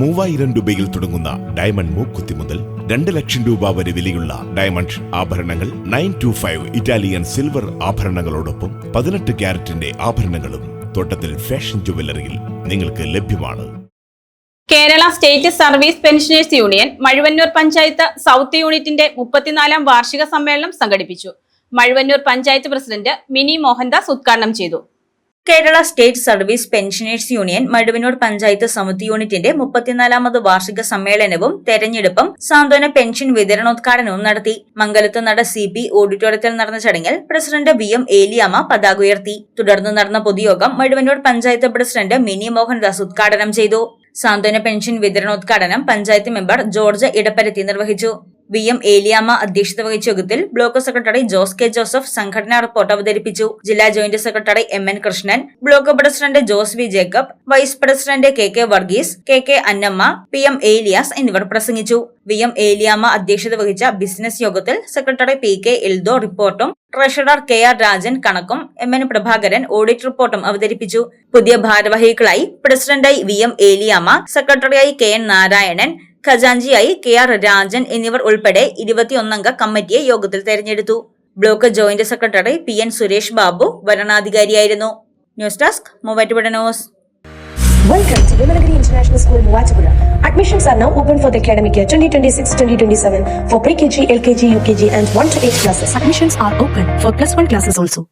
മൂവായിരം രൂപയിൽ തുടങ്ങുന്ന ഡയമണ്ട് മൂക്കുത്തി മുതൽ രണ്ട് ലക്ഷം രൂപ വരെ വിലയുള്ള ഡയമണ്ട് ആഭരണങ്ങൾ nine two five Italian silver ആഭരണങ്ങളോടൊപ്പം പതിനെട്ട് ക്യാരറ്റിന്റെ ആഭരണങ്ങളും തോട്ടത്തിൽ ഫാഷൻ ജുവല്ലറിയിൽ നിങ്ങൾക്ക് ലഭ്യമാണ്. Kerala state service pensioners union Mazhuvannoor panchayat south യൂണിറ്റിന്റെ മുപ്പത്തിനാലാം വാർഷിക സമ്മേളനം സംഘടിപ്പിച്ചു. മഴുവന്നൂർ പഞ്ചായത്ത് പ്രസിഡന്റ് മിനി മോഹൻദാസ് ഉദ്ഘാടനം ചെയ്തു. Kerala state service pensioners union Mazhuvanoor panchayat സമിതി യൂണിറ്റിന്റെ മുപ്പത്തിനാലാമത് വാർഷിക സമ്മേളനവും തെരഞ്ഞെടുപ്പും സാന്ത്വന പെൻഷൻ വിതരണോദ്ഘാടനവും നടത്തി. മംഗലത്ത് നട സി പി ഓഡിറ്റോറിയത്തിൽ നടന്ന ചടങ്ങിൽ പ്രസിഡന്റ് വി എം ഏലിയാമ പതാക ഉയർത്തി. തുടർന്ന് നടന്ന പൊതുയോഗം മഴുവനൂർ പഞ്ചായത്ത് പ്രസിഡന്റ് മിനി മോഹൻദാസ് ഉദ്ഘാടനം ചെയ്തു. സാന്ത്വന പെൻഷൻ വിതരണോദ്ഘാടനം പഞ്ചായത്ത് മെമ്പർ ജോർജ് ഇടപ്പരത്തി നിർവഹിച്ചു. വി എം ഏലിയാമ്മ അധ്യക്ഷത വഹിച്ച യോഗത്തിൽ block secretary Jose K Joseph സംഘടനാ റിപ്പോർട്ട് അവതരിപ്പിച്ചു. ജില്ലാ joint secretary M N Krishnan block president Jose V Jacob vice president K K Varghese K K Annamma P M Eliyas എന്നിവർ പ്രസംഗിച്ചു. V M Eliyamma അധ്യക്ഷത വഹിച്ച ബിസിനസ് യോഗത്തിൽ സെക്രട്ടറി പി കെ എൽദോ റിപ്പോർട്ടും treasurer K R Rajan കണക്കും M N Prabhakaran audit റിപ്പോർട്ടും അവതരിപ്പിച്ചു. പുതിയ ഭാരവാഹികളായി പ്രസിഡന്റായി വി എം ഏലിയാമ്മ സെക്രട്ടറിയായി കെ എൻ നാരായണൻ ഖജാഞ്ചിയായി കെ ആർ രാജൻ എന്നിവർ ഉൾപ്പെടെ ഇരുപത്തിയൊന്നംഗ കമ്മിറ്റിയെ യോഗത്തിൽ തെരഞ്ഞെടുത്തു block joint secretary P N Suresh Babu വരണാധികാരിയായിരുന്നു news desk Muvattupuzha news Welcome to Vimalagiri International School, Muachapura. Admissions are now open for the academic year 2026-2027 for pre-KG, LKG, UKG and 1 to 8 classes. Admissions are open for plus 1 classes also.